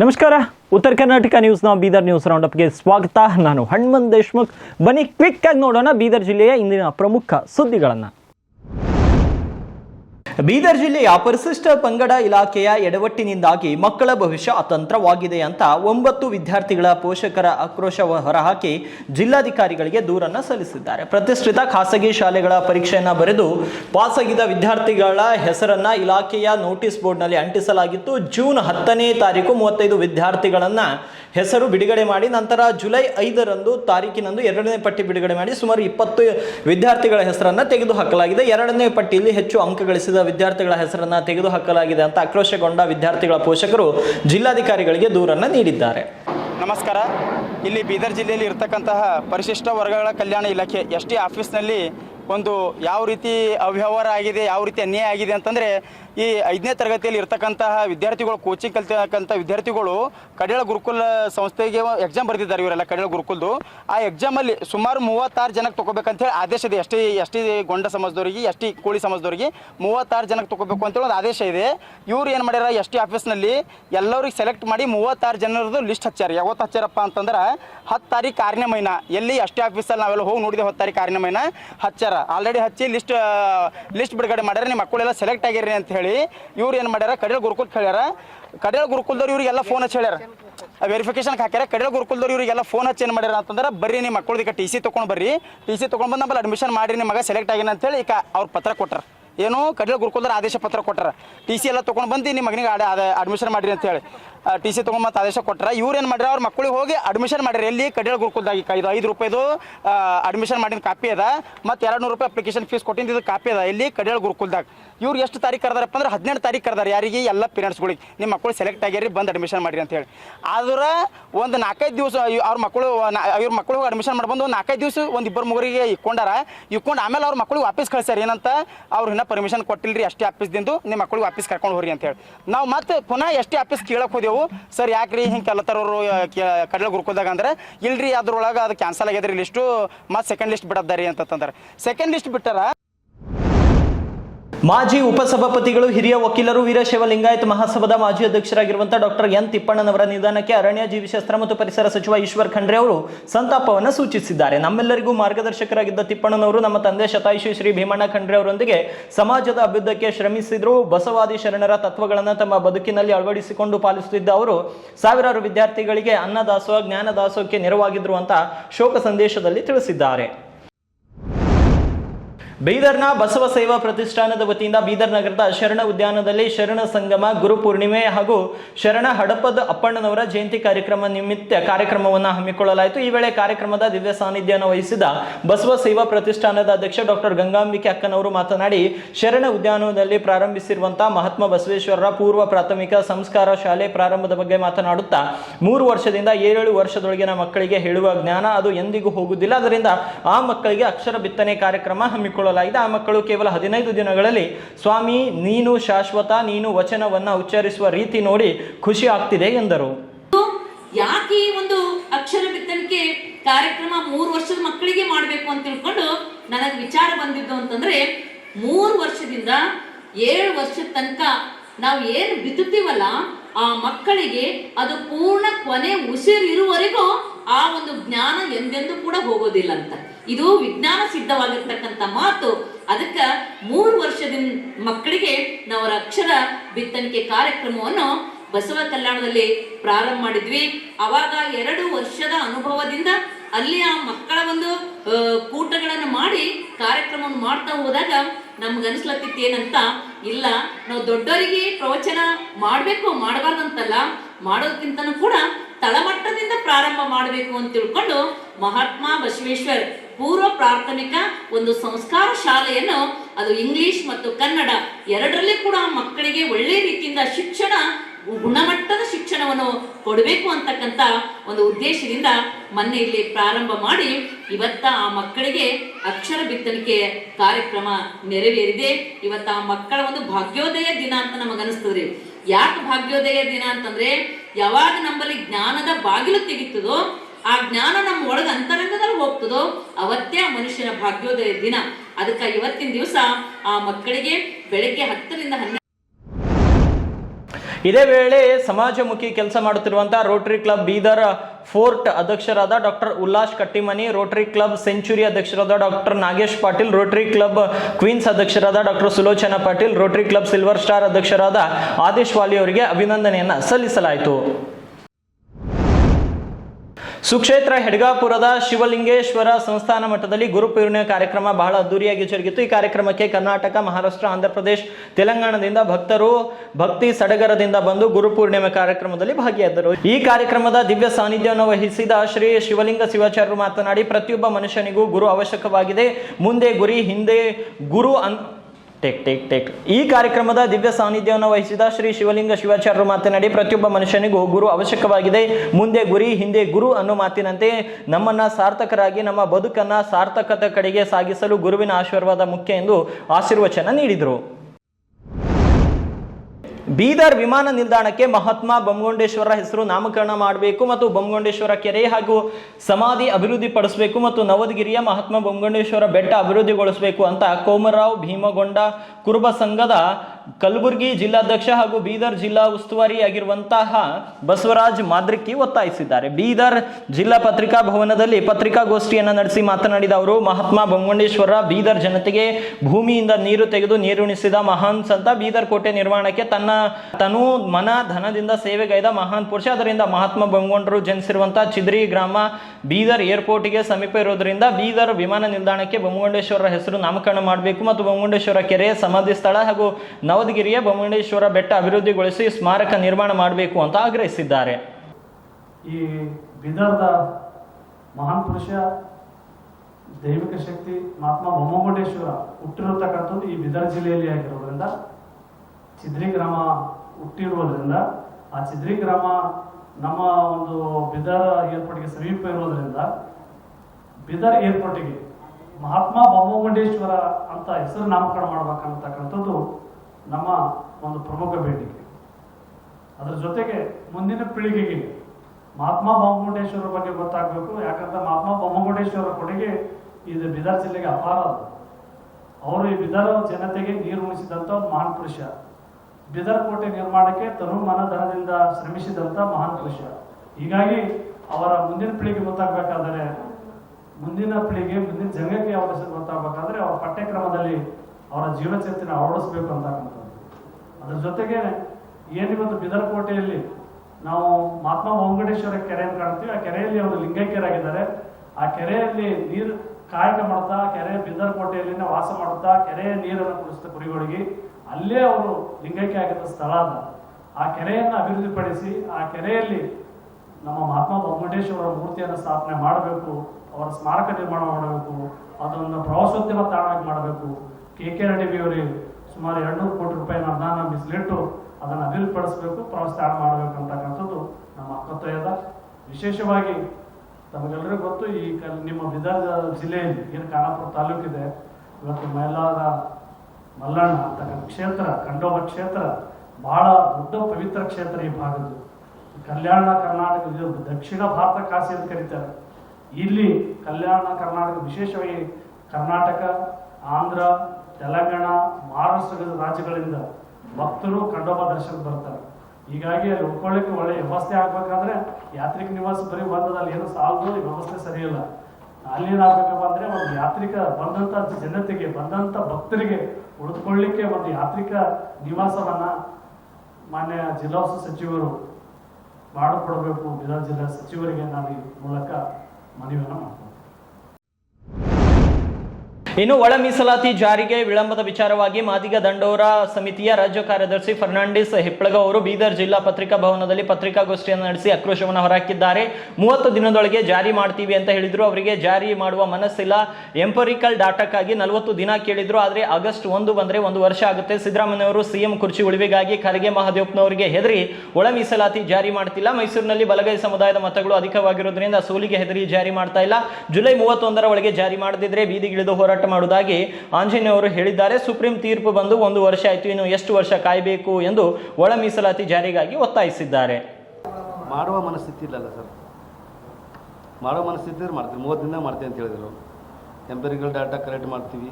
ನಮಸ್ಕಾರ. ಉತ್ತರ ಕರ್ನಾಟಕ ನ್ಯೂಸ್ನ ಬೀದರ್ ನ್ಯೂಸ್ ರೌಂಡಪ್ಗೆ ಸ್ವಾಗತ. ನಾನು ಹಣ್ಮಂತ್ ದೇಶ್ಮುಖ್. ಬನ್ನಿ ಕ್ವಿಕ್ ಆಗಿ ನೋಡೋಣ ಬೀದರ್ ಜಿಲ್ಲೆಯ ಇಂದಿನ ಪ್ರಮುಖ ಸುದ್ದಿಗಳನ್ನು. ಬೀದರ್ ಜಿಲ್ಲೆಯ ಪರಿಶಿಷ್ಟ ಪಂಗಡ ಇಲಾಖೆಯ ಎಡವಟ್ಟಿನಿಂದಾಗಿ ಮಕ್ಕಳ ಭವಿಷ್ಯ ಅತಂತ್ರವಾಗಿದೆ ಅಂತ ಒಂಬತ್ತು ವಿದ್ಯಾರ್ಥಿಗಳ ಪೋಷಕರ ಆಕ್ರೋಶ ಹೊರಹಾಕಿ ಜಿಲ್ಲಾಧಿಕಾರಿಗಳಿಗೆ ದೂರನ್ನು ಸಲ್ಲಿಸಿದ್ದಾರೆ. ಪ್ರತಿಷ್ಠಿತ ಖಾಸಗಿ ಶಾಲೆಗಳ ಪರೀಕ್ಷೆಯನ್ನು ಬರೆದು ಪಾಸಾಗಿದ್ದ ವಿದ್ಯಾರ್ಥಿಗಳ ಹೆಸರನ್ನ ಇಲಾಖೆಯ ನೋಟಿಸ್ ಬೋರ್ಡ್ನಲ್ಲಿ ಅಂಟಿಸಲಾಗಿತ್ತು. ಜೂನ್ ಹತ್ತನೇ ತಾರೀಕು ಮೂವತ್ತೈದು ವಿದ್ಯಾರ್ಥಿಗಳನ್ನ ಹೆಸರು ಬಿಡುಗಡೆ ಮಾಡಿ, ನಂತರ ಜುಲೈ ಐದರಂದು ತಾರೀಕಿನಂದು ಎರಡನೇ ಪಟ್ಟಿ ಬಿಡುಗಡೆ ಮಾಡಿ ಸುಮಾರು ಇಪ್ಪತ್ತು ವಿದ್ಯಾರ್ಥಿಗಳ ಹೆಸರನ್ನ ತೆಗೆದುಹಾಕಲಾಗಿದೆ. ಎರಡನೇ ಪಟ್ಟಿಯಲ್ಲಿ ಹೆಚ್ಚು ಅಂಕ ಗಳಿಸಿದ ವಿದ್ಯಾರ್ಥಿಗಳ ಹೆಸರನ್ನ ತೆಗೆದುಹಾಕಲಾಗಿದೆ ಅಂತ ಆಕ್ರೋಶಗೊಂಡ ವಿದ್ಯಾರ್ಥಿಗಳ ಪೋಷಕರು ಜಿಲ್ಲಾಧಿಕಾರಿಗಳಿಗೆ ದೂರನ್ನ ನೀಡಿದ್ದಾರೆ. ನಮಸ್ಕಾರ. ಇಲ್ಲಿ ಬೀದರ್ ಜಿಲ್ಲೆಯಲ್ಲಿ ಇರತಕ್ಕಂತಹ ಪರಿಶಿಷ್ಟ ವರ್ಗಗಳ ಕಲ್ಯಾಣ ಇಲಾಖೆ ಎಸ್ ಟಿ ಆಫೀಸ್ನಲ್ಲಿ ಒಂದು ಯಾವ ರೀತಿ ಅವ್ಯವಹಾರ ಆಗಿದೆ, ಯಾವ ರೀತಿ ಅನ್ಯಾಯ ಆಗಿದೆ ಅಂತಂದರೆ ಈ ಐದನೇ ತರಗತಿಯಲ್ಲಿ ಇರ್ತಕ್ಕಂತಹ ವಿದ್ಯಾರ್ಥಿಗಳು ಕೋಚಿಂಗ್ ಕಲಿತಕ್ಕಂಥ ವಿದ್ಯಾರ್ಥಿಗಳು ಕಡೇಳ ಗುರುಕುಲ ಸಂಸ್ಥೆಗೆ ಎಕ್ಸಾಮ್ ಬರೆದಿದ್ದಾರೆ ಇವರೆಲ್ಲ ಕಡೇಳ ಗುರುಕುಲ್ದು. ಆ ಎಕ್ಸಾಮಲ್ಲಿ ಸುಮಾರು ಮೂವತ್ತಾರು ಜನಕ್ಕೆ ತೊಗೋಬೇಕಂತ ಹೇಳಿ ಆದೇಶ ಇದೆ. ಎಷ್ಟು ಟಿ ಎಸ್ ಟಿ ಗೊಂಡ ಸಮಾಜದವರಿಗೆ, ಎಷ್ಟಿ ಕೋಳಿ ಸಮಾಜದವರಿಗೆ ಮೂವತ್ತಾರು ಜನಕ್ಕೆ ತೊಗೋಬೇಕು ಅಂತೇಳಿ ಒಂದು ಆದೇಶ ಇದೆ. ಇವ್ರು ಏನು ಮಾಡ್ಯಾರ ಎಸ್ ಆಫೀಸ್ನಲ್ಲಿ ಎಲ್ಲರಿಗೆ ಸೆಲೆಕ್ಟ್ ಮಾಡಿ ಮೂವತ್ತಾರು ಜನರದ್ದು ಲಿಸ್ಟ್ ಹಚ್ಚಾರ ಯಾವತ್ತು ಹಚ್ಚಾರಪ್ಪ ಅಂತಂದ್ರೆ ಹತ್ತು ತಾರೀಕು ಆರನೇ ಮೈನಾ. ಎಲ್ಲಿ ಎಸ್ ಟಿ ಆಫೀಸಲ್ಲಿ ನಾವೆಲ್ಲ ಹೋಗಿ ನೋಡಿದೆ ಹತ್ತು ತಾರೀಕು ಆರನೇ ಮೈನಾ ಹಚ್ಚಾರ ಆಲ್ರೆಡಿ ಹಚ್ಚಿ ಲಿಸ್ಟ್ ಲಿಸ್ಟ್ ಬಿಡುಗಡೆ ಮಾಡ್ಯಾರ. ನಿಮ್ಮ ಮಕ್ಕಳೆಲ್ಲ ಸೆಲೆಕ್ಟ್ ಆಗಿರಿ ಅಂತ ಹೇಳಿ ಇವ್ರು ಏನು ಮಾಡ್ಯಾರ? ಕಡೇಳ ಗುರುಕುಲ್ ಹೇಳ್ಯಾರ ಕಡೇಳ ಗುರುಕುಲ್ದವ್ರು ಇವ್ರಿಗೆಲ್ಲ ಫೋನ್ ಹಚ್ಚಿ ಹೇಳ್ಯಾರ. ವೆರಿಫಿಕೇಶನ್ ಹಾಕ್ಯಾರ. ಕಡೇಳ ಗುರುಕುಲ್ದವ್ರು ಇವರಿಗೆಲ್ಲ ಫೋನ್ ಹಚ್ಚಿ ಏನು ಮಾಡ್ಯಾರ ಅಂತಂದ್ರೆ ಬರ್ರಿ ನಿಮ್ಮ ಮಕ್ಕಳದಕ್ಕೆ ಟಿ ಸಿ ತೊಗೊಂಡು ಬರ್ರಿ. ಟಿ ಸಿ ತೊಗೊಂಡು ಬಂದು ಅಡ್ಮಿಷನ್ ಮಾಡಿ ನಿಮ್ಮ ಮಗ ಸೆಲೆಕ್ಟ್ ಆಗಿನ ಅಂತೇಳಿ ಈಗ ಅವ್ರು ಪತ್ರ ಕೊಟ್ಟರು. ಏನು ಕಡೇಳ ಗುರುಕುಲ್ದರ ಆದೇಶ ಪತ್ರ ಕೊಟ್ಟಾರ. ಟಿ ಸಿ ಎಲ್ಲ ತೊಗೊಂಡು ಬಂದು ನಿಮ್ಮ ಮಗನಿಗೆ ಅಡ್ಮಿಷನ್ ಮಾಡಿರಿ ಅಂತ ಹೇಳಿ. ಟಿ ಸಿ ತಗೊಂಬ ಮತ್ತೆ ಆದೇಶ ಕೊಟ್ಟರೆ ಇವ್ರು ಏನು ಮಾಡ್ಯಾರ ಅವ್ರ ಮಕ್ಕಳಿಗೆ ಹೋಗಿ ಅಡ್ಮಿಷನ್ ಮಾಡಿರಿ. ಎಲ್ಲಿ ಕಡಿಯಾಳ ಗುರುಕುಲ್ದಾಗ ಇದು ಐದು ರೂಪಾಯಿದು ಅಡ್ಮಿಷನ್ ಮಾಡಿದ ಕಾಪಿ ಅದ. ಮತ್ತು ಎರಡು ನೂರು ರೂಪಾಯಿ ಅಪ್ಲಿಕೇಶನ್ ಫೀಸ್ ಕೊಟ್ಟಿದ್ದು ಕಾಪಿ ಅದ. ಇಲ್ಲಿ ಕಡಿಯಾಳ ಗುರುಕುಲ್ದಾಗ ಇವ್ರು ಎಷ್ಟು ತಾರೀಕು ಕರೆದಾರಪ್ಪ ಅಂದ್ರೆ ಹದಿನೆಂಟು ತಾರೀಕು ಕರೆದಾರ. ಯಾರಿಗೆ ಎಲ್ಲ ಪೇರೆಂಟ್ಸ್ಗಳಿಗೆ ನಿಮ್ಮ ಮಕ್ಕಳು ಸೆಲೆಕ್ಟ್ ಆಗ್ಯಾರಿ, ಬಂದು ಅಡ್ಮಿಷನ್ ಮಾಡಿರಿ ಅಂತ ಹೇಳಿ. ಆದ್ರೆ ಒಂದು ನಾಲ್ಕೈದು ದಿವಸ ಅವ್ರ ಮಕ್ಕಳು ಇವ್ರ ಮಕ್ಕಳು ಅಡ್ಮಿಷನ್ ಮಾಡ್ಬಂದು ಒಂದು ನಾಲ್ಕೈದು ದಿವಸ ಒಂದು ಇಬ್ಬರು ಮಗರಿಗೆ ಇಕ್ಕೊಂಡಾರ. ಇಕ್ಕೊಂಡು ಆಮೇಲೆ ಅವ್ರ ಮಕ್ಕಳಿಗೆ ವಾಪಸ್ ಕಳ್ಸ್ಯಾರ. ಏನಂತ? ಅವ್ರು ಇನ್ನೂ ಪರ್ಮಿಷನ್ ಕೊಟ್ಟಿಲ್ರಿ ಅಷ್ಟೇ ಆಫೀಸ್ದಿಂದ ನಿಮ್ಮ ಮಕ್ಕಳಿಗೆ ವಾಪಸ್ ಕರ್ಕೊಂಡು ಹೋಗ್ರಿ ಅಂತ ಹೇಳಿ. ನಾವು ಮತ್ತೆ ಪುನಃ ಎಷ್ಟೇ ಆಫೀಸ್ ಕೇಳಕ್ಕೆ ಹೋದೆವು ಸರ್, ಯಾಕ್ರಿ ಹಿಂಗೆ ಕೆಲತರವರು ಕಡಲ ಗುರುಕುಲ್ದಾಗ ಅಂದ್ರೆ, ಇಲ್ರಿ ಅದ್ರೊಳಗೆ ಅದು ಕ್ಯಾನ್ಸಲ್ ಆಗ್ಯದ್ರಿ ಲಿಸ್ಟು ಮತ್ತು ಸೆಕೆಂಡ್ ಲಿಸ್ಟ್ ಬಿಡದ್ದಾರಿ ಅಂತಂದ್ರೆ ಸೆಕೆಂಡ್ ಲಿಸ್ಟ್ ಬಿಟ್ಟಾರ ಮಾಜಿ ಉಪಸಭಾಪತಿಗಳು ಹಿರಿಯ ವಕೀಲರು ವೀರಶೈವ ಲಿಂಗಾಯತ ಮಹಾಸಭಾದ ಮಾಜಿ ಅಧ್ಯಕ್ಷರಾಗಿರುವಂತಹ ಡಾಕ್ಟರ್ ಎನ್ ತಿಪ್ಪಣ್ಣನವರ ನಿಧನಕ್ಕೆ ಅರಣ್ಯ ಜೀವಿಶಾಸ್ತ್ರ ಮತ್ತು ಪರಿಸರ ಸಚಿವ ಈಶ್ವರ್ ಖಂಡ್ರೆ ಅವರು ಸಂತಾಪವನ್ನು ಸೂಚಿಸಿದ್ದಾರೆ. ನಮ್ಮೆಲ್ಲರಿಗೂ ಮಾರ್ಗದರ್ಶಕರಾಗಿದ್ದ ತಿಪ್ಪಣ್ಣನವರು ನಮ್ಮ ತಂದೆ ಶತಾಯುಷಿ ಶ್ರೀ ಭೀಮಣ್ಣ ಖಂಡ್ರೆ ಅವರೊಂದಿಗೆ ಸಮಾಜದ ಅಭ್ಯುದಯಕ್ಕೆ ಶ್ರಮಿಸಿದ್ರು. ಬಸವಾದಿ ಶರಣರ ತತ್ವಗಳನ್ನು ತಮ್ಮ ಬದುಕಿನಲ್ಲಿ ಅಳವಡಿಸಿಕೊಂಡು ಪಾಲಿಸುತ್ತಿದ್ದ ಅವರು ಸಾವಿರಾರು ವಿದ್ಯಾರ್ಥಿಗಳಿಗೆ ಅನ್ನದಾಸೋಹ ಜ್ಞಾನದಾಸೋಹಕ್ಕೆ ನೆರವಾಗಿದ್ರು ಅಂತ ಶೋಕ ಸಂದೇಶದಲ್ಲಿ ತಿಳಿಸಿದ್ದಾರೆ. ಬೀದರ್ನ ಬಸವ ಸೇವಾ ಪ್ರತಿಷ್ಠಾನದ ವತಿಯಿಂದ ಬೀದರ್ ನಗರದ ಶರಣ ಉದ್ಯಾನದಲ್ಲಿ ಶರಣ ಸಂಗಮ ಗುರುಪೂರ್ಣಿಮೆ ಹಾಗೂ ಶರಣ ಹಡಪದ ಅಪ್ಪಣ್ಣನವರ ಜಯಂತಿ ಕಾರ್ಯಕ್ರಮ ನಿಮಿತ್ತ ಕಾರ್ಯಕ್ರಮವನ್ನು ಹಮ್ಮಿಕೊಳ್ಳಲಾಯಿತು. ಈ ವೇಳೆ ಕಾರ್ಯಕ್ರಮದ ದಿವ್ಯ ಸಾನ್ನಿಧ್ಯವನ್ನು ವಹಿಸಿದ ಬಸವ ಸೇವಾ ಪ್ರತಿಷ್ಠಾನದ ಅಧ್ಯಕ್ಷ ಡಾಕ್ಟರ್ ಗಂಗಾಂಬಿಕೆ ಅಕ್ಕನವರು ಮಾತನಾಡಿ, ಶರಣ ಉದ್ಯಾನದಲ್ಲಿ ಪ್ರಾರಂಭಿಸಿರುವಂತಹ ಮಹಾತ್ಮ ಬಸವೇಶ್ವರರ ಪೂರ್ವ ಪ್ರಾಥಮಿಕ ಸಂಸ್ಕಾರ ಶಾಲೆ ಪ್ರಾರಂಭದ ಬಗ್ಗೆ ಮಾತನಾಡುತ್ತಾ, ಮೂರು ವರ್ಷದಿಂದ ಏಳು ವರ್ಷದೊಳಗಿನ ಮಕ್ಕಳಿಗೆ ಹೇಳುವ ಜ್ಞಾನ ಅದು ಎಂದಿಗೂ ಹೋಗುವುದಿಲ್ಲ. ಅದರಿಂದ ಆ ಮಕ್ಕಳಿಗೆ ಅಕ್ಷರ ಬಿತ್ತನೆ ಕಾರ್ಯಕ್ರಮ ಹಮ್ಮಿಕೊಳ್ಳಲಾಗಿದೆ ಆ ಮಕ್ಕಳು ಕೇವಲ ಹದಿನೈದು ದಿನಗಳಲ್ಲಿ, ಸ್ವಾಮಿ, ನೀನು ಶಾಶ್ವತ, ನೀನು ವಚನವನ್ನ ಉಚ್ಚರಿಸುವ ರೀತಿ ನೋಡಿ ಖುಷಿ ಆಗ್ತಿದೆ ಎಂದರು. ಯಾಕೆ ಒಂದು ಅಕ್ಷರ ಬಿತ್ತನಿಕೆ ಕಾರ್ಯಕ್ರಮ ಮೂರು ವರ್ಷದ ಮಕ್ಕಳಿಗೆ ಮಾಡಬೇಕು ಅಂತ ತಿಳ್ಕೊಂಡು ನನಗೆ ವಿಚಾರ ಬಂದಿದ್ದು ಅಂತಂದ್ರೆ, ಮೂರು ವರ್ಷದಿಂದ ಏಳು ವರ್ಷದ ತನಕ ನಾವು ಏನು ಬಿತ್ತುತ್ತೀವಲ್ಲ, ಆ ಮಕ್ಕಳಿಗೆ ಅದು ಪೂರ್ಣ ಕೊನೆ ಉಸಿರಿರುವವರೆಗೂ ಆ ಒಂದು ಜ್ಞಾನ ಎಂದೆಂದೂ ಕೂಡ ಹೋಗೋದಿಲ್ಲ ಅಂತ. ಇದು ವಿಜ್ಞಾನ ಸಿದ್ಧವಾಗಿರ್ತಕ್ಕಂಥ ಮಾತು. ಅದಕ್ಕೆ ಮೂರು ವರ್ಷದಿಂದ ಮಕ್ಕಳಿಗೆ ನಾವು ಅಕ್ಷರ ಬಿತ್ತಣಿಕೆ ಕಾರ್ಯಕ್ರಮವನ್ನು ಬಸವ ಕಲ್ಯಾಣದಲ್ಲಿ ಪ್ರಾರಂಭ ಮಾಡಿದ್ವಿ. ಅವಾಗ ಎರಡು ವರ್ಷದ ಅನುಭವದಿಂದ ಅಲ್ಲಿ ಆ ಮಕ್ಕಳ ಒಂದು ಕೂಟಗಳನ್ನು ಮಾಡಿ ಕಾರ್ಯಕ್ರಮವನ್ನು ಮಾಡ್ತಾ ಹೋದಾಗ ನಮ್ಗೆ ಅನಿಸ್ಲತ್ತಿತ್ತು ಏನಂತ, ಇಲ್ಲ, ನಾವು ದೊಡ್ಡವರಿಗೆ ಪ್ರವಚನ ಮಾಡಬೇಕು, ಮಾಡಬಾರ್ದಂತಲ್ಲ ಮಾಡೋದಕ್ಕಿಂತನೂ ಕೂಡ ತಳಮಟ್ಟದಿಂದ ಪ್ರಾರಂಭ ಮಾಡಬೇಕು ಅಂತ ತಿಳ್ಕೊಂಡು ಮಹಾತ್ಮ ಬಸವೇಶ್ವರ್ ಪೂರ್ವ ಪ್ರಾಥಮಿಕ ಒಂದು ಸಂಸ್ಕಾರ ಶಾಲೆಯನ್ನು ಅದು ಇಂಗ್ಲಿಷ್ ಮತ್ತು ಕನ್ನಡ ಎರಡರಲ್ಲಿ ಕೂಡ ಮಕ್ಕಳಿಗೆ ಒಳ್ಳೆ ರೀತಿಯಿಂದ ಶಿಕ್ಷಣ ಗುಣಮಟ್ಟದ ಶಿಕ್ಷಣವನ್ನು ಕೊಡಬೇಕು ಅಂತಕ್ಕಂಥ ಒಂದು ಉದ್ದೇಶದಿಂದ ಮೊನ್ನೆ ಇಲ್ಲಿ ಪ್ರಾರಂಭ ಮಾಡಿ ಇವತ್ತ ಆ ಮಕ್ಕಳಿಗೆ ಅಕ್ಷರ ಬಿತ್ತನಿಕೆ ಕಾರ್ಯಕ್ರಮ ನೆರವೇರಿದೆ. ಇವತ್ತ ಆ ಮಕ್ಕಳ ಒಂದು ಭಾಗ್ಯೋದಯ ದಿನ ಅಂತ ನಮಗನಿಸ್ತದ್ರಿ ಯಾಕೆ ಭಾಗ್ಯೋದಯ ದಿನ ಅಂತಂದ್ರೆ ಯಾವಾಗ ನಮ್ಮಲ್ಲಿ ಜ್ಞಾನದ ಬಾಗಿಲು ತೆಗಿತದೋ, ಆ ಜ್ಞಾನ ನಮ್ಮ ಒಳಗ ಅಂತರಂಗದಲ್ಲಿ ಹೋಗ್ತದೋ, ಅವತ್ತೇ ಮನುಷ್ಯನ ಭಾಗ್ಯೋದಯ ದಿನ. ಅದಕ್ಕೆ ಇವತ್ತಿನ ದಿವಸ ಆ ಮಕ್ಕಳಿಗೆ ಬೆಳಗ್ಗೆ ಹತ್ತರಿಂದ ಹನ್ನೆರಡು ಇದೇ ವೇಳೆ ಸಮಾಜಮುಖಿ ಕೆಲಸ ಮಾಡುತ್ತಿರುವಂತಹ ರೋಟರಿ ಕ್ಲಬ್ ಬೀದರ್ ಫೋರ್ಟ್ ಅಧ್ಯಕ್ಷರಾದ doctor Ullas Kattimani rotary club century ಅಧ್ಯಕ್ಷರಾದ doctor Nagesh Patil rotary club queens ಅಧ್ಯಕ್ಷರಾದ doctor Sulochana Patil rotary club silver star ಅಧ್ಯಕ್ಷರಾದ ಆದೇಶ್ ವಾಲಿ ಅವರಿಗೆ ಅಭಿನಂದನೆಯನ್ನ ಸಲ್ಲಿಸಲಾಯಿತು. ಸುಕ್ಷೇತ್ರ ಹೆಡ್ಗಾಪುರದ ಶಿವಲಿಂಗೇಶ್ವರ ಸಂಸ್ಥಾನ ಮಠದಲ್ಲಿ ಗುರುಪೂರ್ಣಿಮೆ ಕಾರ್ಯಕ್ರಮ ಬಹಳ ಅದ್ದೂರಿಯಾಗಿ ಜರುಗಿತು. ಈ ಕಾರ್ಯಕ್ರಮಕ್ಕೆ ಕರ್ನಾಟಕ, ಮಹಾರಾಷ್ಟ್ರ, ಆಂಧ್ರಪ್ರದೇಶ, ತೆಲಂಗಾಣದಿಂದ ಭಕ್ತರು ಭಕ್ತಿ ಸಡಗರದಿಂದ ಬಂದು ಗುರುಪೂರ್ಣಿಮೆ ಕಾರ್ಯಕ್ರಮದಲ್ಲಿ ಭಾಗಿಯಾದರು. ಈ ಕಾರ್ಯಕ್ರಮದ ದಿವ್ಯ ಸಾನ್ನಿಧ್ಯವನ್ನು ವಹಿಸಿದ ಶ್ರೀ ಶಿವಲಿಂಗ ಶಿವಾಚಾರ್ಯರು ಮಾತನಾಡಿ, ಪ್ರತಿಯೊಬ್ಬ ಮನುಷ್ಯನಿಗೂ ಗುರು ಅವಶ್ಯಕವಾಗಿದೆ. ಮುಂದೆ ಗುರಿ, ಹಿಂದೆ ಗುರು ಅನ್ ಟೇಕ್ ಟೇಕ್ ಟೇಕ್. ಈ ಕಾರ್ಯಕ್ರಮದ ದಿವ್ಯ ಸಾನ್ನಿಧ್ಯವನ್ನು ವಹಿಸಿದ ಶ್ರೀ ಶಿವಲಿಂಗ ಶಿವಾಚಾರ್ಯರು ಮಾತನಾಡಿ, ಪ್ರತಿಯೊಬ್ಬ ಮನುಷ್ಯನಿಗೂ ಗುರು ಅವಶ್ಯಕವಾಗಿದೆ. ಮುಂದೆ ಗುರಿ, ಹಿಂದೆ ಗುರು ಅನ್ನೋ ಮಾತಿನಂತೆ ನಮ್ಮನ್ನ ಸಾರ್ಥಕರಾಗಿ, ನಮ್ಮ ಬದುಕನ್ನ ಸಾರ್ಥಕತೆ ಕಡೆಗೆ ಸಾಗಿಸಲು ಗುರುವಿನ ಆಶೀರ್ವಾದ ಮುಖ್ಯ ಎಂದು ಆಶೀರ್ವಚನ ನೀಡಿದರು. ಬೀದರ್ ವಿಮಾನ ನಿಲ್ದಾಣಕ್ಕೆ ಮಹಾತ್ಮ ಬೊಮ್ಮಗೊಂಡೇಶ್ವರ ಹೆಸರು ನಾಮಕರಣ ಮಾಡಬೇಕು ಮತ್ತು ಬೊಮ್ಮಗೊಂಡೇಶ್ವರ ಕೆರೆ ಹಾಗೂ ಸಮಾಧಿ ಅಭಿವೃದ್ಧಿ ಪಡಿಸಬೇಕು ಮತ್ತು ನವದಗಿರಿಯ ಮಹಾತ್ಮ ಬೊಮ್ಮಗೊಂಡೇಶ್ವರ ಬೆಟ್ಟ ಅಭಿವೃದ್ಧಿಗೊಳಿಸಬೇಕು ಅಂತ ಕೋಮರಾವ್ ಭೀಮಗೊಂಡ ಕುರುಬ ಸಂಘದ ಕಲಬುರಗಿ ಜಿಲ್ಲಾಧ್ಯಕ್ಷ ಹಾಗೂ ಬೀದರ್ ಜಿಲ್ಲಾ ಉಸ್ತುವಾರಿ ಆಗಿರುವಂತಹ ಬಸವರಾಜ್ ಮಾದ್ರಿಕಿ ಒತ್ತಾಯಿಸಿದ್ದಾರೆ. ಬೀದರ್ ಜಿಲ್ಲಾ ಪತ್ರಿಕಾ ಭವನದಲ್ಲಿ ಪತ್ರಿಕಾಗೋಷ್ಠಿಯನ್ನು ನಡೆಸಿ ಮಾತನಾಡಿದ ಅವರು, ಮಹಾತ್ಮ ಬೊಮ್ಮಗೊಂಡೇಶ್ವರ ಬೀದರ್ ಜನತೆಗೆ ಭೂಮಿಯಿಂದ ನೀರು ತೆಗೆದು ನೀರುಣಿಸಿದ ಮಹಾನ್ ಸಂತ ಬೀದರ್ ಕೋಟೆ ನಿರ್ಮಾಣಕ್ಕೆ ತನ್ನ, ತನು ಮನ ಧನದಿಂದ ಸೇವೆಗೈದ ಮಹಾನ್ ಪುರುಷ. ಅದರಿಂದ ಮಹಾತ್ಮ ಬೊಮ್ಮಗೊಂಡರು ಜನಿಸಿರುವಂತಹ ಚಿದ್ರಿ ಗ್ರಾಮ ಬೀದರ್ ಏರ್ಪೋರ್ಟ್ಗೆ ಸಮೀಪ ಇರೋದ್ರಿಂದ ಬೀದರ್ ವಿಮಾನ ನಿಲ್ದಾಣಕ್ಕೆ ಬೊಮ್ಮಗೊಂಡೇಶ್ವರ ಹೆಸರು ನಾಮಕರಣ ಮಾಡಬೇಕು ಮತ್ತು ಬೊಮ್ಮಗೊಂಡೇಶ್ವರ ಕೆರೆ, ಸಮಾಧಿ ಸ್ಥಳ ಹಾಗೂ ನವದಗಿರಿಯ ಬೊಮ್ಮಗೊಂಡೇಶ್ವರ ಬೆಟ್ಟ ಅಭಿವೃದ್ಧಿಗೊಳಿಸಿ ಸ್ಮಾರಕ ನಿರ್ಮಾಣ ಮಾಡಬೇಕು ಅಂತ ಆಗ್ರಹಿಸಿದ್ದಾರೆ. ಈ ಬಿದರ್ದ ಮಹಾನ್ ಪುರುಷ, ದೈವಿಕ ಶಕ್ತಿ ಮಹಾತ್ಮ ಬೊಮ್ಮಗುಂಡೇಶ್ವರ ಹುಟ್ಟಿರತಕ್ಕಂಥದ್ದು ಈ ಬಿದರ್ ಜಿಲ್ಲೆಯಲ್ಲಿ ಆಗಿರೋದ್ರಿಂದ, ಚಿದ್ರಿ ಗ್ರಾಮ ಹುಟ್ಟಿರುವುದರಿಂದ ಆ ಚಿದ್ರಿ ಗ್ರಾಮ ನಮ್ಮ ಒಂದು ಬಿದರ್ ಏರ್ಪೋರ್ಟ್ಗೆ ಸಮೀಪ ಇರೋದ್ರಿಂದ, ಬಿದರ್ ಏರ್ಪೋರ್ಟ್ಗೆ ಮಹಾತ್ಮ ಬೊಮ್ಮಗುಂಡೇಶ್ವರ ಅಂತ ಹೆಸರು ನಾಮಕರಣ ಮಾಡ್ಬೇಕಂತಕ್ಕಂಥದ್ದು ನಮ್ಮ ಒಂದು ಪ್ರಮುಖ ಬೇಡಿಕೆ ಅದರ ಜೊತೆಗೆ ಮುಂದಿನ ಪೀಳಿಗೆಗೆ ಮಹಾತ್ಮ ಬೊಮ್ಮಗುಂಡೇಶ್ವರ ಬಗ್ಗೆ ಗೊತ್ತಾಗಬೇಕು. ಯಾಕಂದ್ರೆ ಮಹಾತ್ಮ ಬೊಮ್ಮಗುಂಡೇಶ್ವರ ಕೊಡುಗೆ ಇದು ಬಿದರ್ ಜಿಲ್ಲೆಗೆ ಅಪಾರ ಅವರು ಈ ಬಿದರ್ ಜನತೆಗೆ ನೀರು ಉಣಿಸಿದಂಥ ಮಹಾನ್ ಪುರುಷ. ಬಿದರ್ ಕೋಟೆ ನಿರ್ಮಾಣಕ್ಕೆ ತನು ಮನಧನದಿಂದ ಶ್ರಮಿಸಿದಂಥ ಮಹಾನ್ ಪುರುಷ. ಹೀಗಾಗಿ ಅವರ ಮುಂದಿನ ಪೀಳಿಗೆ ಗೊತ್ತಾಗಬೇಕಾದರೆ, ಮುಂದಿನ ಪೀಳಿಗೆ, ಮುಂದಿನ ಜಗಕ್ಕೆ ಅವರ ಗೊತ್ತಾಗಬೇಕಾದ್ರೆ, ಅವರ ಪಠ್ಯಕ್ರಮದಲ್ಲಿ ಅವರ ಜೀವಚರಿತ್ರೆ ಅಳವಡಿಸ್ಬೇಕು ಅಂತಕ್ಕಂಥದ್ದು. ಅದ್ರ ಜೊತೆಗೆ ಏನಿವತ್ತು ಬಿದರಕೋಟೆಯಲ್ಲಿ ನಾವು ಮಹಾತ್ಮ ವೆಂಕಟೇಶ್ವರ ಕೆರೆಯನ್ನು ಕಾಣ್ತೀವಿ, ಆ ಕೆರೆಯಲ್ಲಿ ಅವರು ಲಿಂಗೈಕ್ಯರಾಗಿದ್ದಾರೆ ಆ ಕೆರೆಯಲ್ಲಿ ನೀರು ಕಾಯಕ ಮಾಡ್ತಾ, ಕೆರೆ ಬಿದರಕೋಟೆಯಲ್ಲಿ ವಾಸ ಮಾಡುತ್ತಾ, ಕೆರೆಯ ನೀರನ್ನು ಕುಡಿಸ್ತಾ ಕುರಿಗಳಿಗೆ ಅಲ್ಲೇ ಅವರು ಲಿಂಗೈಕ್ಯ ಆಗಿದ್ದ ಸ್ಥಳ ಅದ. ಆ ಕೆರೆಯನ್ನು ಅಭಿವೃದ್ಧಿಪಡಿಸಿ, ಆ ಕೆರೆಯಲ್ಲಿ ನಮ್ಮ ಮಹಾತ್ಮ ವೆಂಕಟೇಶ್ವರ ಮೂರ್ತಿಯನ್ನು ಸ್ಥಾಪನೆ ಮಾಡಬೇಕು, ಅವರ ಸ್ಮಾರಕ ನಿರ್ಮಾಣ ಮಾಡಬೇಕು, ಅದನ್ನು ಪ್ರವಾಸೋದ್ಯಮ ತಾಣವಾಗಿ ಮಾಡಬೇಕು. ಕೆ ಕೆ ಅವರಿಗೆ ಸುಮಾರು ಎರಡ್ನೂರು ಕೋಟಿ ರೂಪಾಯಿನ ಅನುದಾನ ಮೀಸಲಿಟ್ಟು ಅದನ್ನು ಅಭಿವೃದ್ಧಿಪಡಿಸಬೇಕು ಪ್ರವಾಸ ಮಾಡಬೇಕು ಅಂತಕ್ಕಂಥದ್ದು ನಮ್ಮ ಕರ್ತವ್ಯದ. ವಿಶೇಷವಾಗಿ ತಮಗೆಲ್ಲರಿಗೂ ಗೊತ್ತು, ಈ ಕ ನಿಮ್ಮ ಬಿದರ್ ಜಿಲ್ಲೆಯಲ್ಲಿ, ಏನು ಖಾನಾಪುರ ತಾಲೂಕಿದೆ, ಇವತ್ತು ಮೈಲಾದ ಮಲ್ಲಣ್ಣ ಅಂತಕ್ಕಂಥ ಕ್ಷೇತ್ರ, ಖಂಡೋಬ ಕ್ಷೇತ್ರ, ಬಹಳ ದೊಡ್ಡ ಪವಿತ್ರ ಕ್ಷೇತ್ರ ಈ ಭಾಗದ್ದು. ಕಲ್ಯಾಣ ಕರ್ನಾಟಕ ದಕ್ಷಿಣ ಭಾರತ ಕಾಸಿ ಅಂತ ಕರೀತಾರೆ. ಇಲ್ಲಿ ಕಲ್ಯಾಣ ಕರ್ನಾಟಕ, ವಿಶೇಷವಾಗಿ ಕರ್ನಾಟಕ, ಆಂಧ್ರ ತೆಲಂಗಾಣ ಮಹಾರಾಷ್ಟ್ರದ ರಾಜ್ಯಗಳಿಂದ ಭಕ್ತರು ಕಂಡೋಬ ದರ್ಶನ ಬರ್ತಾರೆ. ಹೀಗಾಗಿ ಅಲ್ಲಿ ಉಳ್ಕೊಳ್ಳಿಕ್ಕೆ ಒಳ್ಳೆ ವ್ಯವಸ್ಥೆ ಆಗ್ಬೇಕಾದ್ರೆ ಯಾತ್ರಿಕ ನಿವಾಸ ಬರೀ ಬಂದದಲ್ಲಿ ಏನು ಸಾಲದು ವ್ಯವಸ್ಥೆ ಸರಿಯಿಲ್ಲ ಅಲ್ಲಿ ಏನಾಗಬೇಕಪ್ಪ ಅಂದ್ರೆ ಒಂದು ಯಾತ್ರಿಕ ಬಂದಂತ ಜನತೆಗೆ, ಬಂದಂತ ಭಕ್ತರಿಗೆ ಉಳಿದುಕೊಳ್ಳಿಕ್ಕೆ ಒಂದು ಯಾತ್ರಿಕ ನಿವಾಸವನ್ನ ಮಾನ್ಯ ಜಿಲ್ಲಾ ಸಚಿವರು ಮಾಡಿಕೊಡ್ಬೇಕು. ಬೀದರ್ ಜಿಲ್ಲಾ ಸಚಿವರಿಗೆ ನಾನು ಈ ಮೂಲಕ ಮನವಿಯನ್ನು ಮಾಡ್ತೀನಿ. ಇನ್ನು ಒಳ ಮೀಸಲಾತಿ ಜಾರಿಗೆ ವಿಳಂಬದ ವಿಚಾರವಾಗಿ ಮಾದಿಗ ದಂಡೋರ ಸಮಿತಿಯ ರಾಜ್ಯ ಕಾರ್ಯದರ್ಶಿ ಫರ್ನಾಂಡಿಸ್ ಹೆಪ್ಪಳಗ ಅವರು ಬೀದರ್ ಜಿಲ್ಲಾ ಪತ್ರಿಕಾ ಭವನದಲ್ಲಿ ಪತ್ರಿಕಾಗೋಷ್ಠಿಯನ್ನು ನಡೆಸಿ ಆಕ್ರೋಶವನ್ನು ಹೊರಹಾಕಿದ್ದಾರೆ. ಮೂವತ್ತು ದಿನದೊಳಗೆ ಜಾರಿ ಮಾಡ್ತೀವಿ ಅಂತ ಹೇಳಿದ್ರು. ಅವರಿಗೆ ಜಾರಿ ಮಾಡುವ ಮನಸ್ಸಿಲ್ಲ. ಎಂಪರಿಕಲ್ ಡಾಟಾಕ್ಕಾಗಿ ನಲವತ್ತು ದಿನ ಕೇಳಿದ್ರು. ಆದರೆ ಆಗಸ್ಟ್ ಒಂದು ಬಂದರೆ ಒಂದು ವರ್ಷ ಆಗುತ್ತೆ. ಸಿದ್ದರಾಮಯ್ಯವರು ಸಿಎಂ ಕುರ್ಚಿ ಉಳಿವಿಗಾಗಿ ಖರ್ಗೆ ಮಹದೇವಪ್ಪನವರಿಗೆ ಹೆದರಿ ಒಳ ಮೀಸಲಾತಿ ಜಾರಿ ಮಾಡ್ತಿಲ್ಲ. ಮೈಸೂರಿನಲ್ಲಿ ಬಲಗೈ ಸಮುದಾಯದ ಮತಗಳು ಅಧಿಕವಾಗಿರೋದ್ರಿಂದ ಸೋಲಿಗೆ ಹೆದರಿ ಜಾರಿ ಮಾಡ್ತಾ ಇಲ್ಲ. ಜುಲೈ ಮೂವತ್ತೊಂದರ ಒಳಗೆ ಜಾರಿ ಮಾಡದಿದ್ರೆ ಬೀದಿಗಿಳಿದು ಹೋರಾಟ ಮಾಡುವುದಾಗಿ ಆಂಜನೇಯ ಅವರು ಹೇಳಿದ್ದಾರೆ. ಸುಪ್ರೀಂ ತೀರ್ಪು ಬಂದು ಒಂದು ವರ್ಷ ಆಯಿತು. ಇನ್ನು ಎಷ್ಟು ವರ್ಷ ಕಾಯಬೇಕು ಎಂದು ಒಳ ಮೀಸಲಾತಿ ಜಾರಿಗಾಗಿ ಒತ್ತಾಯಿಸಿದ್ದಾರೆ. ಮಾಡುವ ಮನಸ್ಥಿತಿ ಇಲ್ಲಲ್ಲ ಸರ್. ಮಾಡೋ ಮನಸ್ಥಿತಿ ಮಾಡ್ತೀವಿ. ಮೂವತ್ತು ದಿನ ಮಾಡ್ತೀವಿ ಅಂತ ಹೇಳಿದರು. ಎಂಪೆರಿಕಲ್ ಡಾಟಾ ಕಲೆಕ್ಟ್ ಮಾಡ್ತೀವಿ.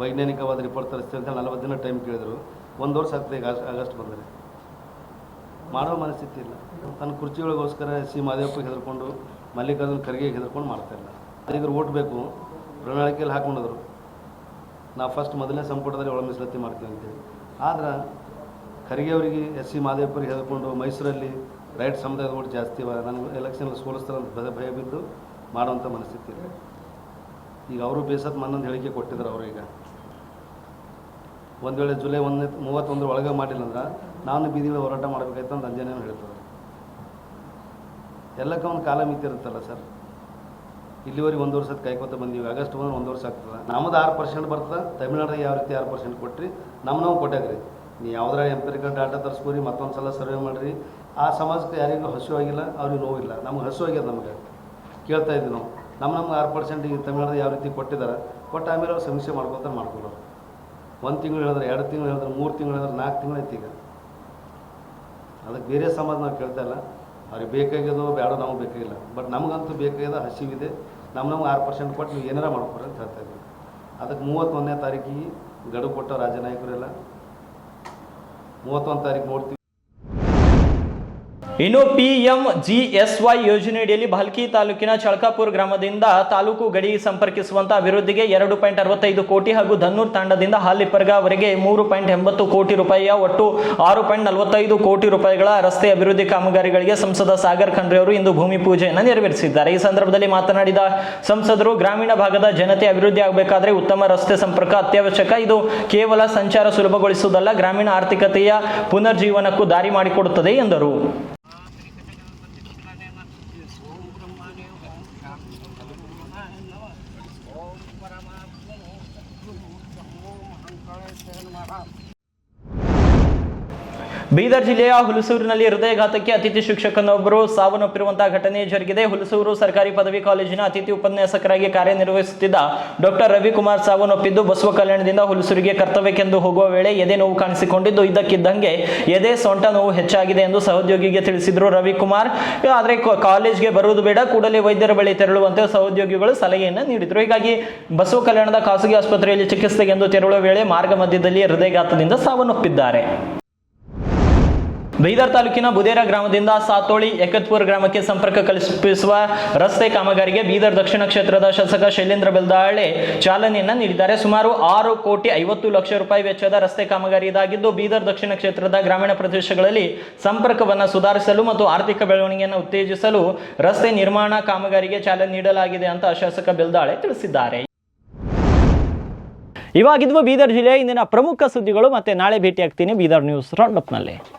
ವೈಜ್ಞಾನಿಕವಾದ ರಿಪೋರ್ಟ್ ತರಿಸ್ತೀವಿ ಅಂತ ನಲವತ್ತು ದಿನ ಟೈಮ್ ಕೇಳಿದರು. ಒಂದು ವರ್ಷ ಆಗ್ತದೆ ಆಗಸ್ಟ್ ಬಂದರೆ. ಮಾಡೋ ಮನಸ್ಥಿತಿ ಇಲ್ಲ. ತನ್ನ ಕುರ್ಚಿಗಳಿಗೋಸ್ಕರ ಸಿ. ಮಾದೇವಪ್ಪ ಹೆದರ್ಕೊಂಡು, ಮಲ್ಲಿಕಾರ್ಜುನ್ ಖರ್ಗೆ ಹೆದರ್ಕೊಂಡು ಮಾಡ್ತಾ ಇಲ್ಲ. ಈಗ ಓಟ್ ಬೇಕು ಪ್ರಣಾಳಿಕೆಯಲ್ಲಿ ಹಾಕೊಂಡಿದ್ರು. ನಾವು ಫಸ್ಟ್ ಮೊದಲನೇ ಸಂಪುಟದಲ್ಲಿ ಒಳ ಮೀಸಲಾತಿ ಮಾಡ್ತೀವಿ ಅಂತೇಳಿ. ಆದ್ರೆ ಖರ್ಗೆ ಅವರಿಗೆ ಎಸ್ ಸಿ ಮಾದೇವಪ್ಪರಿಗೆ ಹೇಳ್ಕೊಂಡು ಮೈಸೂರಲ್ಲಿ ರೈಟ್ ಸಮುದಾಯದ ಓಟ್ ಜಾಸ್ತಿ ಇವೆ ನನಗೆ ಎಲೆಕ್ಷನ್ ಸೋಲಿಸ್ತಾರೆ ಅಂತ ಭಯ ಬಿದ್ದು ಮಾಡುವಂಥ ಮನಸ್ಥಿತಿ ಇದೆ. ಈಗ ಅವರು ಬೇಸತ್ ಮನ್ನೊಂದು ಹೇಳಿಕೆ ಕೊಟ್ಟಿದ್ರು ಅವರು ಈಗ. ಒಂದು ವೇಳೆ ಜುಲೈ ಒಂದನೇ ಮೂವತ್ತೊಂದರ ಒಳಗೆ ಮಾಡಿಲ್ಲ ಅಂದ್ರೆ ನಾನು ಬೀದಿಗಳ ಹೋರಾಟ ಮಾಡಬೇಕಾಯ್ತು ಅಂತ ಅಂಜನೇನು ಹೇಳ್ತಾರೆ. ಎಲ್ಲಕ್ಕೂ ಒಂದು ಕಾಲ ಮಿತಿ ಇರುತ್ತಲ್ಲ ಸರ್. ಇಲ್ಲಿವರೆಗೆ ಒಂದು ವರ್ಷದ ಕಾಯ್ಕೋತ ಬಂದೀವಿ. ಆಗಸ್ಟ್ ಒಂದು ಒಂದು ವರ್ಷ ಆಗ್ತದೆ. ನಮ್ಮದು ಆರು ಪರ್ಸೆಂಟ್ ಬರ್ತದೆ. ತಮಿಳ್ನಾಡಿಗೆ ಯಾವ ರೀತಿ ಆರು ಪರ್ಸೆಂಟ್ ಕೊಟ್ರಿ ನಮ್ಮ ನಾವು ಕೊಟ್ಟಾಗ್ರಿ. ನೀವು ಯಾವ್ದಾರ ಎಂಪರಿಕಲ್ ಡಾಟಾ ತರಿಸ್ಕೋರಿ, ಮತ್ತೊಂದು ಸಲ ಸರ್ವೆ ಮಾಡಿರಿ. ಆ ಸಮಾಜಕ್ಕೆ ಯಾರಿಗೂ ಹಸುವಾಗಿಲ್ಲ ಅವ್ರಿಗೆ ನೋವಿಲ್ಲ. ನಮ್ಗೆ ಹಸುವಾಗ್ಯದ ನಮಗೆ. ಕೇಳ್ತಾ ಇದ್ವಿ ನಾವು. ನಮ್ಮ ನಮ್ಗೆ ಆರು ಪರ್ಸೆಂಟ್ ಈಗ ತಮಿಳ್ನಾಡು ಯಾವ ರೀತಿ ಕೊಟ್ಟಿದ್ದಾರೆ ಕೊಟ್ಟ ಆಮೇಲೆ ಅವ್ರು ಸಮೀಕ್ಷೆ ಮಾಡ್ಕೊತಾರೆ ಮಾಡ್ಕೊಳ್ಳೋರು ಒಂದು ತಿಂಗಳು ಹೇಳಿದ್ರೆ ಎರಡು ತಿಂಗಳು ಹೇಳಿದ್ರೆ ಮೂರು ತಿಂಗಳು ಹೇಳಿದ್ರೆ ನಾಲ್ಕು ತಿಂಗಳು ಐತಿ ಈಗ. ಅದಕ್ಕೆ ಬೇರೆ ಸಮಾಜ ನಾವು ಕೇಳ್ತಾ ಇಲ್ಲ. ಅವ್ರಿಗೆ ಬೇಕಾಗಿದ್ದು ಬೇಡ, ನಮಗೆ ಬೇಕಾಗಿಲ್ಲ. ಬಟ್ ನಮಗಂತೂ ಬೇಕಾಗಿದೆ ಹಸಿವಿದೆ. ನಮ್ಮ ನಮ್ಗೆ ಆರು ಪರ್ಸೆಂಟ್ ಕೊಟ್ಟು ನೀವು ಏನಾರ ಮಾಡ್ಕೊಡ್ರಿ ಅಂತ ಹೇಳ್ತಾ ಇದ್ದೀವಿ ಅದಕ್ಕೆ ಮೂವತ್ತೊಂದನೇ ತಾರೀಕಿಗೆ ಗಡುವು ಕೊಟ್ಟ ರಾಜ್ಯ ನಾಯಕರೆಲ್ಲ, ಮೂವತ್ತೊಂದು ತಾರೀಕು ನೋಡ್ತೀವಿ. ಇನ್ನು P M G S Y ಯೋಜನೆಯಡಿಯಲ್ಲಿ ಭಾಲ್ಕಿ ತಾಲೂಕಿನ ಚಳಕಾಪುರ ಗ್ರಾಮದಿಂದ ತಾಲೂಕು ಗಡಿ ಸಂಪರ್ಕಿಸುವಂತ ಅಭಿವೃದ್ಧಿಗೆ ಎರಡು ಪಾಯಿಂಟ್ ಅರವತ್ತೈದು ಕೋಟಿ ಹಾಗೂ ಧನ್ನೂರ್ ತಾಂಡದಿಂದ ಹಾಲಿಪರ್ಗವರೆಗೆ ಮೂರು ಪಾಯಿಂಟ್ ಎಂಬತ್ತು ಕೋಟಿ ರೂಪಾಯಿಯ ಒಟ್ಟು ಆರು ಪಾಯಿಂಟ್ ನಲವತ್ತೈದು ಕೋಟಿ ರೂಪಾಯಿಗಳ ರಸ್ತೆ ಅಭಿವೃದ್ಧಿ ಕಾಮಗಾರಿಗಳಿಗೆ ಸಂಸದ ಸಾಗರ್ ಖಂಡ್ರೆ ಅವರು ಇಂದು ಭೂಮಿ ಪೂಜೆಯನ್ನು ನೆರವೇರಿಸಿದ್ದಾರೆ. ಈ ಸಂದರ್ಭದಲ್ಲಿ ಮಾತನಾಡಿದ ಸಂಸದರು, ಗ್ರಾಮೀಣ ಭಾಗದ ಜನತೆ ಅಭಿವೃದ್ಧಿ ಆಗಬೇಕಾದ್ರೆ ಉತ್ತಮ ರಸ್ತೆ ಸಂಪರ್ಕ ಅತ್ಯವಶ್ಯಕ. ಇದು ಕೇವಲ ಸಂಚಾರ ಸುಲಭಗೊಳಿಸುವುದಲ್ಲ, ಗ್ರಾಮೀಣ ಆರ್ಥಿಕತೆಯ ಪುನರ್ಜೀವನಕ್ಕೂ ದಾರಿ ಮಾಡಿಕೊಡುತ್ತದೆ ಎಂದರು. ಬೀದರ್ ಜಿಲ್ಲೆಯ ಹುಲಸೂರಿನಲ್ಲಿ ಹೃದಯಘಾತಕ್ಕೆ ಅತಿಥಿ ಶಿಕ್ಷಕನೊಬ್ಬರು ಸಾವನ್ನಪ್ಪಿರುವಂತಹ ಘಟನೆ ಜರುಗಿದೆ. ಹುಲಸೂರು ಸರ್ಕಾರಿ ಪದವಿ ಕಾಲೇಜಿನ ಅತಿಥಿ ಉಪನ್ಯಾಸಕರಾಗಿ ಕಾರ್ಯನಿರ್ವಹಿಸುತ್ತಿದ್ದ ಡಾಕ್ಟರ್ ರವಿಕುಮಾರ್ ಸಾವನ್ನಪ್ಪಿದ್ದು, ಬಸವ ಕಲ್ಯಾಣದಿಂದ ಹುಲಸೂರಿಗೆ ಕರ್ತವ್ಯಕ್ಕೆಂದು ಹೋಗುವ ವೇಳೆ ಎದೆ ನೋವು ಕಾಣಿಸಿಕೊಂಡಿದ್ದು ಇದ್ದಕ್ಕಿದ್ದಂಗೆ ಎದೆ ಸೊಂಟ ನೋವು ಹೆಚ್ಚಾಗಿದೆ ಎಂದು ಸಹೋದ್ಯೋಗಿಗೆ ತಿಳಿಸಿದ್ರು ರವಿಕುಮಾರ್. ಆದರೆ ಕಾಲೇಜ್ಗೆ ಬರುವುದು ಬೇಡ, ಕೂಡಲೇ ವೈದ್ಯರ ಬಳಿ ತೆರಳುವಂತೆ ಸಹೋದ್ಯೋಗಿಗಳು ಸಲಹೆಯನ್ನು ನೀಡಿದರು. ಹೀಗಾಗಿ ಬಸವ ಕಲ್ಯಾಣದ ಖಾಸಗಿ ಆಸ್ಪತ್ರೆಯಲ್ಲಿ ಚಿಕಿತ್ಸೆಗೆಂದು ತೆರಳುವ ವೇಳೆ ಮಾರ್ಗ ಮಧ್ಯದಲ್ಲಿ ಹೃದಯಘಾತದಿಂದ ಸಾವನ್ನಪ್ಪಿದ್ದಾರೆ. ಬೀದರ್ ತಾಲೂಕಿನ ಬುದೇರ ಗ್ರಾಮದಿಂದ ಸಾತೋಳಿ ಎಕತ್ಪುರ್ ಗ್ರಾಮಕ್ಕೆ ಸಂಪರ್ಕ ಕಲ್ಪಿಸುವ ರಸ್ತೆ ಕಾಮಗಾರಿಗೆ ಬೀದರ್ ದಕ್ಷಿಣ ಕ್ಷೇತ್ರದ ಶಾಸಕ ಶೈಲೇಂದ್ರ ಬೆಲ್ದಾಳೆ ಚಾಲನೆಯನ್ನು ನೀಡಿದ್ದಾರೆ. ಸುಮಾರು ಆರು ಕೋಟಿ ಐವತ್ತು ಲಕ್ಷ ರೂಪಾಯಿ ವೆಚ್ಚದ ರಸ್ತೆ ಕಾಮಗಾರಿ ಇದಾಗಿದ್ದು, ಬೀದರ್ ದಕ್ಷಿಣ ಕ್ಷೇತ್ರದ ಗ್ರಾಮೀಣ ಪ್ರದೇಶಗಳಲ್ಲಿ ಸಂಪರ್ಕವನ್ನು ಸುಧಾರಿಸಲು ಮತ್ತು ಆರ್ಥಿಕ ಬೆಳವಣಿಗೆಯನ್ನು ಉತ್ತೇಜಿಸಲು ರಸ್ತೆ ನಿರ್ಮಾಣ ಕಾಮಗಾರಿಗೆ ಚಾಲನೆ ನೀಡಲಾಗಿದೆ ಅಂತ ಶಾಸಕ ಬೆಲ್ದಾಳೆ ತಿಳಿಸಿದ್ದಾರೆ. ಇವಾಗಿದ್ವು ಬೀದರ್ ಜಿಲ್ಲೆಯ ಇಂದಿನ ಪ್ರಮುಖ ಸುದ್ದಿಗಳು, ಮತ್ತೆ ನಾಳೆ ಭೇಟಿಯಾಗ್ತೀನಿ ಬೀದರ್ ನ್ಯೂಸ್ ರೌಂಡ್ ಅಪ್ನಲ್ಲಿ.